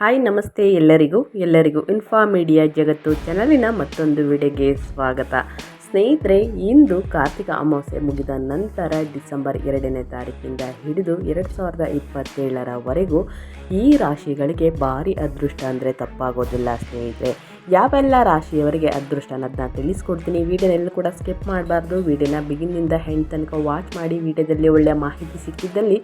Hi, ನಮಸ್ತೆ ಎಲ್ಲರಿಗೂ. ಎಲ್ಲರಿಗೂ ಇನ್ಫಾ ಮೀಡಿಯಾ ಜಗತ್ತು ಚಾನಲಿನ ಮತ್ತೊಂದು ವಿಡಿಯೋಗೆ ಸ್ವಾಗತ. ಸ್ನೇಹಿತರೆ, ಇಂದು ಕಾರ್ತಿಕ ಅಮಾವಾಸ್ಯೆ ಮುಗಿದ ನಂತರ ಡಿಸೆಂಬರ್ ಎರಡನೇ ತಾರೀಕಿಂದ ಹಿಡಿದು ಎರಡು ಸಾವಿರದ ಇಪ್ಪತ್ತೇಳರವರೆಗೂ ಈ ರಾಶಿಗಳಿಗೆ ಭಾರಿ ಅದೃಷ್ಟ ಅಂದರೆ ತಪ್ಪಾಗೋದಿಲ್ಲ ಸ್ನೇಹಿತರೆ. ಯಾವೆಲ್ಲ ರಾಶಿಯವರಿಗೆ ಅದೃಷ್ಟ ಅನ್ನೋದನ್ನ ತಿಳಿಸ್ಕೊಡ್ತೀನಿ. ವಿಡಿಯೋನೆಲ್ಲೂ ಕೂಡ ಸ್ಕಿಪ್ ಮಾಡಬಾರ್ದು. ವಿಡಿಯೋನ ಬಿಗಿನಿಂದ ಹೆಂಡ್ ತನಕ ವಾಚ್ ಮಾಡಿ, ವಿಡಿಯೋದಲ್ಲಿ ಒಳ್ಳೆಯ ಮಾಹಿತಿ ಸಿಕ್ಕಿದ್ದಲ್ಲಿ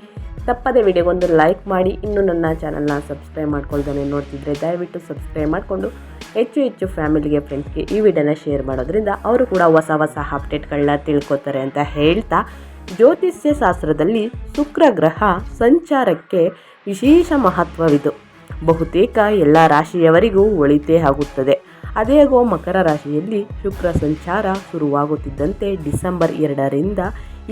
ತಪ್ಪದೇ ವಿಡಿಯೋಗೊಂದು ಲೈಕ್ ಮಾಡಿ. ಇನ್ನೂ ನನ್ನ ಚಾನಲ್ನ ಸಬ್ಸ್ಕ್ರೈಬ್ ಮಾಡ್ಕೊಳ್ದೇ ನೋಡ್ತಿದ್ರೆ ದಯವಿಟ್ಟು ಸಬ್ಸ್ಕ್ರೈಬ್ ಮಾಡಿಕೊಂಡು ಹೆಚ್ಚು ಹೆಚ್ಚು ಫ್ಯಾಮಿಲಿಗೆ ಫ್ರೆಂಡ್ಸ್ಗೆ ಈ ವಿಡಿಯೋನ ಶೇರ್ ಮಾಡೋದ್ರಿಂದ ಅವರು ಕೂಡ ಹೊಸ ಹೊಸ ಅಪ್ಡೇಟ್ಗಳನ್ನ ತಿಳ್ಕೊತಾರೆ ಅಂತ ಹೇಳ್ತಾ ಜ್ಯೋತಿಷ್ಯ ಶಾಸ್ತ್ರದಲ್ಲಿ ಶುಕ್ರ ಗ್ರಹ ಸಂಚಾರಕ್ಕೆ ವಿಶೇಷ ಮಹತ್ವವಿದು. ಬಹುತೇಕ ಎಲ್ಲ ರಾಶಿಯವರಿಗೂ ಒಳಿತೇ ಆಗುತ್ತದೆ. ಅದೇಗೋ ಮಕರ ರಾಶಿಯಲ್ಲಿ ಶುಕ್ರ ಸಂಚಾರ ಶುರುವಾಗುತ್ತಿದ್ದಂತೆ ಡಿಸೆಂಬರ್ ಎರಡರಿಂದ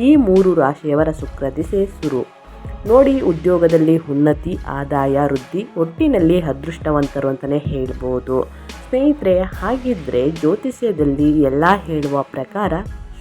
ಈ ಮೂರು ರಾಶಿಯವರ ಶುಕ್ರ ದಿಸೆ ಶುರು. ನೋಡಿ ಉದ್ಯೋಗದಲ್ಲಿ ಉನ್ನತಿ, ಆದಾಯ, ವೃದ್ಧಿ ಒಟ್ಟಿನಲ್ಲಿ ಅದೃಷ್ಟವಂತರು ಅಂತಲೇ ಹೇಳ್ಬೋದು. ಸ್ನೇಹಿತರೆ, ಹಾಗಿದ್ರೆ ಜ್ಯೋತಿಷ್ಯದಲ್ಲಿ ಎಲ್ಲ ಹೇಳುವ ಪ್ರಕಾರ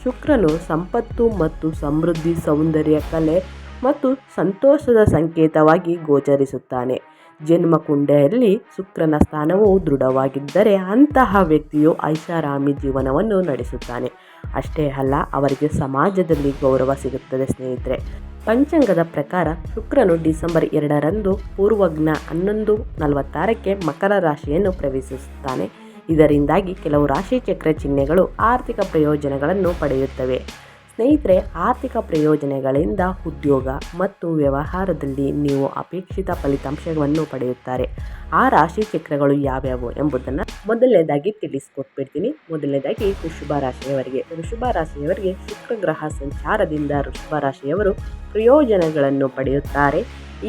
ಶುಕ್ರನು ಸಂಪತ್ತು ಮತ್ತು ಸಮೃದ್ಧಿ, ಸೌಂದರ್ಯ, ಕಲೆ ಮತ್ತು ಸಂತೋಷದ ಸಂಕೇತವಾಗಿ ಗೋಚರಿಸುತ್ತಾನೆ. ಜನ್ಮಕುಂಡೆಯಲ್ಲಿ ಶುಕ್ರನ ಸ್ಥಾನವು ದೃಢವಾಗಿದ್ದರೆ ಅಂತಹ ವ್ಯಕ್ತಿಯು ಐಷಾರಾಮಿ ಜೀವನವನ್ನು ನಡೆಸುತ್ತಾನೆ. ಅಷ್ಟೇ ಅಲ್ಲ, ಅವರಿಗೆ ಸಮಾಜದಲ್ಲಿ ಗೌರವ ಸಿಗುತ್ತದೆ ಸ್ನೇಹಿತರೆ. ಪಂಚಾಂಗದ ಪ್ರಕಾರ ಶುಕ್ರನು ಡಿಸೆಂಬರ್ ಎರಡರಂದು ಪೂರ್ವಜ್ಞ ಹನ್ನೊಂದು ನಲವತ್ತಾರಕ್ಕೆ ಮಕರ ರಾಶಿಯನ್ನು ಪ್ರವೇಶಿಸುತ್ತಾನೆ. ಇದರಿಂದಾಗಿ ಕೆಲವು ರಾಶಿ ಚಕ್ರ ಚಿಹ್ನೆಗಳು ಆರ್ಥಿಕ ಪ್ರಯೋಜನಗಳನ್ನು ಪಡೆಯುತ್ತವೆ. ಸ್ನೇಹಿತರೆ, ಆರ್ಥಿಕ ಪ್ರಯೋಜನಗಳಿಂದ ಉದ್ಯೋಗ ಮತ್ತು ವ್ಯವಹಾರದಲ್ಲಿ ನೀವು ಅಪೇಕ್ಷಿತ ಫಲಿತಾಂಶವನ್ನು ಪಡೆಯುತ್ತಾರೆ. ಆ ರಾಶಿ ಚಕ್ರಗಳು ಯಾವ್ಯಾವು ಎಂಬುದನ್ನು ಮೊದಲನೇದಾಗಿ ತಿಳಿಸ್ಕೊಟ್ಬಿಡ್ತೀನಿ. ಮೊದಲನೇದಾಗಿ ವೃಷಭ ರಾಶಿಯವರಿಗೆ. ವೃಷಭ ರಾಶಿಯವರಿಗೆ ಶುಕ್ರ ಗ್ರಹ ಸಂಚಾರದಿಂದ ವೃಷಭ ರಾಶಿಯವರು ಪ್ರಯೋಜನಗಳನ್ನು ಪಡೆಯುತ್ತಾರೆ.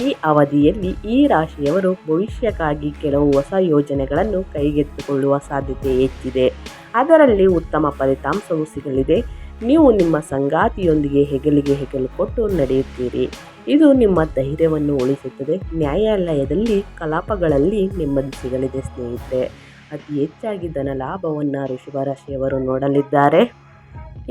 ಈ ಅವಧಿಯಲ್ಲಿ ಈ ರಾಶಿಯವರು ಭವಿಷ್ಯಕ್ಕಾಗಿ ಕೆಲವು ಹೊಸ ಯೋಜನೆಗಳನ್ನು ಕೈಗೆತ್ತಿಕೊಳ್ಳುವ ಸಾಧ್ಯತೆ ಹೆಚ್ಚಿದೆ. ಅದರಲ್ಲಿ ಉತ್ತಮ ಫಲಿತಾಂಶವು ಸಿಗಲಿದೆ. ನೀವು ನಿಮ್ಮ ಸಂಗಾತಿಯೊಂದಿಗೆ ಹೆಗಲಿಗೆ ಹೆಗಲು ಕೊಟ್ಟು ನಡೆಯುತ್ತೀರಿ. ಇದು ನಿಮ್ಮ ಧೈರ್ಯವನ್ನು ಉಳಿಸುತ್ತದೆ. ನ್ಯಾಯಾಲಯದಲ್ಲಿ, ಕಲಾಪಗಳಲ್ಲಿ ನೆಮ್ಮದಿ ಸಿಗಲಿದೆ ಸ್ನೇಹಿತರೆ. ಅತಿ ಹೆಚ್ಚಾಗಿ ಧನ ಲಾಭವನ್ನು ಋಷಭ ರಾಶಿಯವರು ನೋಡಲಿದ್ದಾರೆ.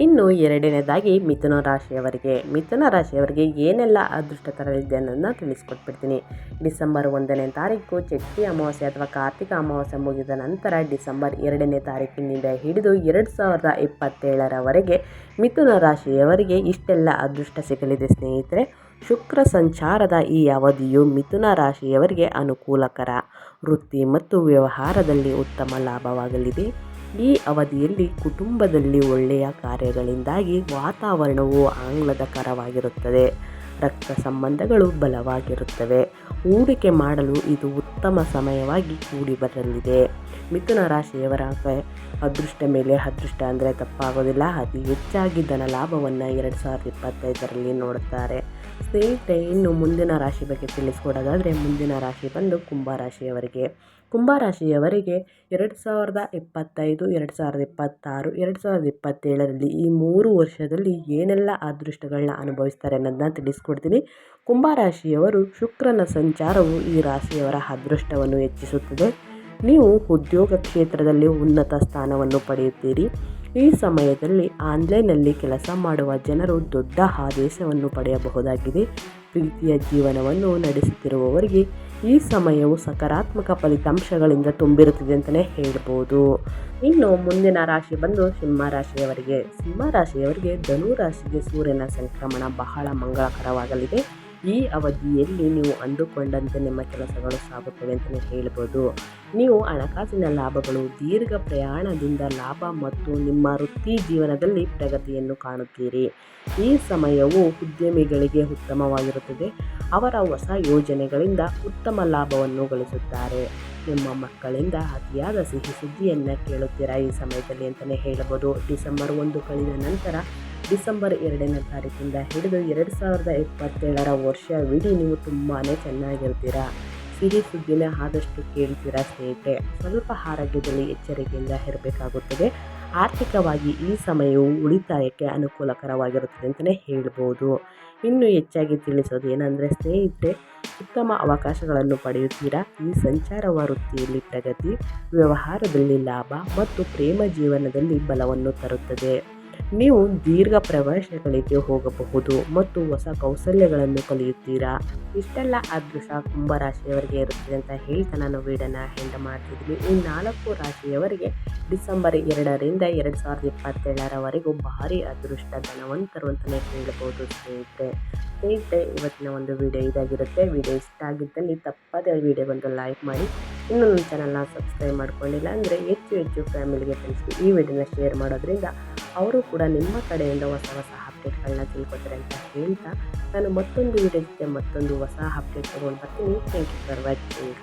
ಇನ್ನು ಎರಡನೇದಾಗಿ ಮಿಥುನ ರಾಶಿಯವರಿಗೆ. ಮಿಥುನ ರಾಶಿಯವರಿಗೆ ಏನೆಲ್ಲ ಅದೃಷ್ಟ ತರಲಿದೆ ಅನ್ನೋದನ್ನ ತಿಳಿಸ್ಕೊಟ್ಬಿಡ್ತೀನಿ. ಡಿಸೆಂಬರ್ ಒಂದನೇ ತಾರೀಕು ಚಟ್ಟಿ ಅಮಾವಾಸ್ಯೆ ಅಥವಾ ಕಾರ್ತಿಕ ಅಮಾವಾಸ್ಯೆ ಮುಗಿದ ನಂತರ ಡಿಸೆಂಬರ್ ಎರಡನೇ ತಾರೀಕಿನಿಂದ ಹಿಡಿದು ಎರಡು ಸಾವಿರದ ಇಪ್ಪತ್ತೇಳರವರೆಗೆ ಮಿಥುನ ರಾಶಿಯವರಿಗೆ ಇಷ್ಟೆಲ್ಲ ಅದೃಷ್ಟ ಸಿಗಲಿದೆ ಸ್ನೇಹಿತರೆ. ಶುಕ್ರ ಸಂಚಾರದ ಈ ಅವಧಿಯು ಮಿಥುನ ರಾಶಿಯವರಿಗೆ ಅನುಕೂಲಕರ. ವೃತ್ತಿ ಮತ್ತು ವ್ಯವಹಾರದಲ್ಲಿ ಉತ್ತಮ ಲಾಭವಾಗಲಿದೆ. ಈ ಅವಧಿಯಲ್ಲಿ ಕುಟುಂಬದಲ್ಲಿ ಒಳ್ಳೆಯ ಕಾರ್ಯಗಳಿಂದಾಗಿ ವಾತಾವರಣವು ಆಹ್ಲಾದಕರವಾಗಿರುತ್ತದೆ. ರಕ್ತ ಸಂಬಂಧಗಳು ಬಲವಾಗಿರುತ್ತವೆ. ಹೂಡಿಕೆ ಮಾಡಲು ಇದು ಉತ್ತಮ ಸಮಯವಾಗಿ ಕೂಡಿ ಬರಲಿದೆ. ಮಿಥುನ ರಾಶಿಯವರ ಅದೃಷ್ಟ ಮೇಲೆ ಅದೃಷ್ಟ ಅಂದರೆ ತಪ್ಪಾಗೋದಿಲ್ಲ. ಅತಿ ಹೆಚ್ಚಾಗಿ ಧನ ಲಾಭವನ್ನು ಎರಡು ಸಾವಿರದ ಇಪ್ಪತ್ತೈದರಲ್ಲಿ ನೋಡುತ್ತಾರೆ ಸ್ನೇಹಿತರೆ, ಇನ್ನು ಮುಂದಿನ ರಾಶಿ ಬಗ್ಗೆ ತಿಳಿಸ್ಕೊಡೋದಾದರೆ, ಮುಂದಿನ ರಾಶಿ ಬಂದು ಕುಂಭರಾಶಿಯವರಿಗೆ ಕುಂಭರಾಶಿಯವರಿಗೆ ಎರಡು ಸಾವಿರದ ಇಪ್ಪತ್ತೈದು, ಎರಡು ಸಾವಿರದ ಇಪ್ಪತ್ತಾರು, ಎರಡು ಸಾವಿರದ ಇಪ್ಪತ್ತೇಳರಲ್ಲಿ ಈ ಮೂರು ವರ್ಷದಲ್ಲಿ ಏನೆಲ್ಲ ಅದೃಷ್ಟಗಳನ್ನ ಅನುಭವಿಸ್ತಾರೆ ಅನ್ನೋದನ್ನ ತಿಳಿಸ್ಕೊಡ್ತೀನಿ. ಕುಂಭರಾಶಿಯವರು ಶುಕ್ರನ ಸಂಚಾರವು ಈ ರಾಶಿಯವರ ಅದೃಷ್ಟವನ್ನು ಹೆಚ್ಚಿಸುತ್ತದೆ. ನೀವು ಉದ್ಯೋಗ ಕ್ಷೇತ್ರದಲ್ಲಿ ಉನ್ನತ ಸ್ಥಾನವನ್ನು ಪಡೆಯುತ್ತೀರಿ. ಈ ಸಮಯದಲ್ಲಿ ಆನ್ಲೈನ್ನಲ್ಲಿ ಕೆಲಸ ಮಾಡುವ ಜನರು ದೊಡ್ಡ ಆದೇಶವನ್ನು ಪಡೆಯಬಹುದಾಗಿದೆ. ಪ್ರೀತಿಯ ಜೀವನವನ್ನು ನಡೆಸುತ್ತಿರುವವರಿಗೆ ಈ ಸಮಯವು ಸಕಾರಾತ್ಮಕ ಫಲಿತಾಂಶಗಳಿಂದ ತುಂಬಿರುತ್ತದೆ ಅಂತಲೇ ಹೇಳ್ಬೋದು. ಇನ್ನು ಮುಂದಿನ ರಾಶಿ ಬಂದು ಸಿಂಹ ರಾಶಿಯವರಿಗೆ. ಸಿಂಹ ರಾಶಿಯವರಿಗೆ ಧನು ರಾಶಿಗೆ ಸೂರ್ಯನ ಸಂಕ್ರಮಣ ಬಹಳ ಮಂಗಳಕರವಾಗಲಿದೆ. ಈ ಅವಧಿಯಲ್ಲಿ ನೀವು ಅಂದುಕೊಂಡಂತೆ ನಿಮ್ಮ ಕೆಲಸಗಳು ಸಾಗುತ್ತವೆ ಅಂತಲೇ ಹೇಳ್ಬೋದು. ನೀವು ಹಣಕಾಸಿನ ಲಾಭಗಳು, ದೀರ್ಘ ಪ್ರಯಾಣದಿಂದ ಲಾಭ ಮತ್ತು ನಿಮ್ಮ ವೃತ್ತಿ ಜೀವನದಲ್ಲಿ ಪ್ರಗತಿಯನ್ನು ಕಾಣುತ್ತೀರಿ. ಈ ಸಮಯವು ಉದ್ಯಮಿಗಳಿಗೆ ಉತ್ತಮವಾಗಿರುತ್ತದೆ. ಅವರ ಹೊಸ ಯೋಜನೆಗಳಿಂದ ಉತ್ತಮ ಲಾಭವನ್ನು ಗಳಿಸುತ್ತಾರೆ. ನಿಮ್ಮ ಮಕ್ಕಳಿಂದ ಅತಿಯಾದ ಸಿಹಿ ಸುದ್ದಿಯನ್ನು ಕೇಳುತ್ತೀರಾ ಈ ಸಮಯದಲ್ಲಿ ಅಂತಲೇ ಹೇಳಬಹುದು ಡಿಸೆಂಬರ್ ಒಂದು ಕಳೆದ ನಂತರ ಡಿಸೆಂಬರ್ ಎರಡನೇ ತಾರೀಕಿಂದ ಹಿಡಿದು ಎರಡು ಸಾವಿರದ ಇಪ್ಪತ್ತೇಳರ ವರ್ಷವಿಡೀ ನೀವು ತುಂಬಾ ಚೆನ್ನಾಗಿರ್ತೀರಾ? ಸಿಹಿ ಸುದ್ದಿನ ಆದಷ್ಟು ಕೇಳ್ತೀರಾ ಸ್ನೇಹಿತರೆ? ಸ್ವಲ್ಪ ಆರೋಗ್ಯದಲ್ಲಿ ಎಚ್ಚರಿಕೆಯಿಂದ ಇರಬೇಕಾಗುತ್ತದೆ. ಆರ್ಥಿಕವಾಗಿ ಈ ಸಮಯವು ಉಳಿತಾಯಕ್ಕೆ ಅನುಕೂಲಕರವಾಗಿರುತ್ತದೆ ಅಂತಲೇ ಹೇಳ್ಬೋದು. ಇನ್ನೂ ಹೆಚ್ಚಾಗಿ ತಿಳಿಸೋದು ಏನಂದರೆ ಸ್ನೇಹಿತರೆ, ಉತ್ತಮ ಅವಕಾಶಗಳನ್ನು ಪಡೆಯುತ್ತೀರಾ? ಈ ಸಂಚಾರ ವೃತ್ತಿಯಲ್ಲಿ ಪ್ರಗತಿ, ವ್ಯವಹಾರದಲ್ಲಿ ಲಾಭ ಮತ್ತು ಪ್ರೇಮ ಜೀವನದಲ್ಲಿ ಬಲವನ್ನು ತರುತ್ತದೆ. ನೀವು ದೀರ್ಘ ಪ್ರವಾಸಗಳಿಗೆ ಹೋಗಬಹುದು ಮತ್ತು ಹೊಸ ಕೌಶಲ್ಯಗಳನ್ನು ಕಲಿಯುತ್ತೀರಾ? ಇಷ್ಟೆಲ್ಲ ಅದೃಷ್ಟ ಕುಂಭರಾಶಿಯವರಿಗೆ ಇರುತ್ತದೆ ಅಂತ ಹೇಳ್ತಾ ನಾನು ವೀಡನ್ನ ಹೆಂಡ ಮಾಡ್ತಿದ್ದೀನಿ. ಈ ನಾಲ್ಕು ರಾಶಿಯವರಿಗೆ ಡಿಸೆಂಬರ್ ಎರಡರಿಂದ ಎರಡು ಸಾವಿರದ ಇಪ್ಪತ್ತೇಳರವರೆಗೂ ಭಾರಿ ಅದೃಷ್ಟ ಧನವಂತರು ಅಂತಲೇ ಹೇಳಬಹುದು ಸ್ನೇಹಿತರೆ. ಸ್ನೇಹಿತರೆ, ಇವತ್ತಿನ ಒಂದು ವಿಡಿಯೋ ಇದಾಗಿರುತ್ತೆ. ವಿಡಿಯೋ ಇಷ್ಟ ಆಗಿದ್ದಲ್ಲಿ ತಪ್ಪದೆ ವಿಡಿಯೋ ಒಂದು ಲೈಕ್ ಮಾಡಿ. ಇನ್ನೂ ನನ್ನ ಚಾನಲ್ನ ಸಬ್ಸ್ಕ್ರೈಬ್ ಮಾಡ್ಕೊಂಡಿಲ್ಲ ಅಂದರೆ ಹೆಚ್ಚು ಹೆಚ್ಚು ಫ್ಯಾಮಿಲಿಗೆ ಫ್ರೆಂಡ್ಸ್ಗೆ ಈ ವಿಡಿಯೋನ ಶೇರ್ ಮಾಡೋದ್ರಿಂದ ಅವರು ಕೂಡ ನಿಮ್ಮ ಕಡೆಯಿಂದ ಹೊಸ ಹೊಸ ಅಪ್ಡೇಟ್ಗಳನ್ನ ತಿಳ್ಕೊತಾರೆ ಅಂತ ಹೇಳ್ತಾ ನಾನು ಮತ್ತೊಂದು ವಿಡಿಯೋ ಜೊತೆ ಮತ್ತೊಂದು ಹೊಸ ಅಪ್ಡೇಟ್ ತೊಗೊಂಡು ಬರ್ತೀನಿ. Thank you for watching